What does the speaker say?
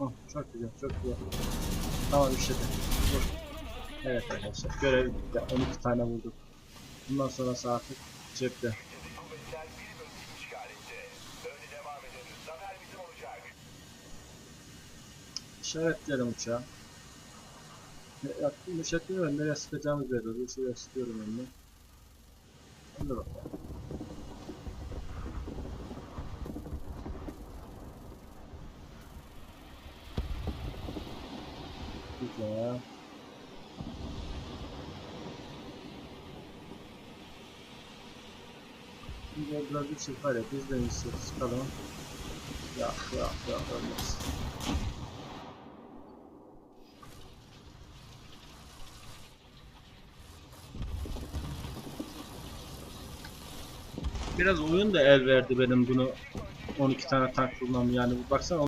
Oh, çok güzel, çok güzel. Tamam işledi. Vur. Evet arkadaşlar, görev bitti. 12 tane vurduk. Bundan sonrası artık cepte. İşaretleyelim uçağı. Yaptım işaretliyorum. Nereye sıkacağımız belli oluyor. Şuraya sıkıyorum önüne. Hadi bakalım. Güzel. Şimdi biraz bir şey var ya biz de iyisi sıkalım. Ya ya ya olmaz. Biraz oyun da el verdi benim bunu 12 tane tank bulmam yani baksana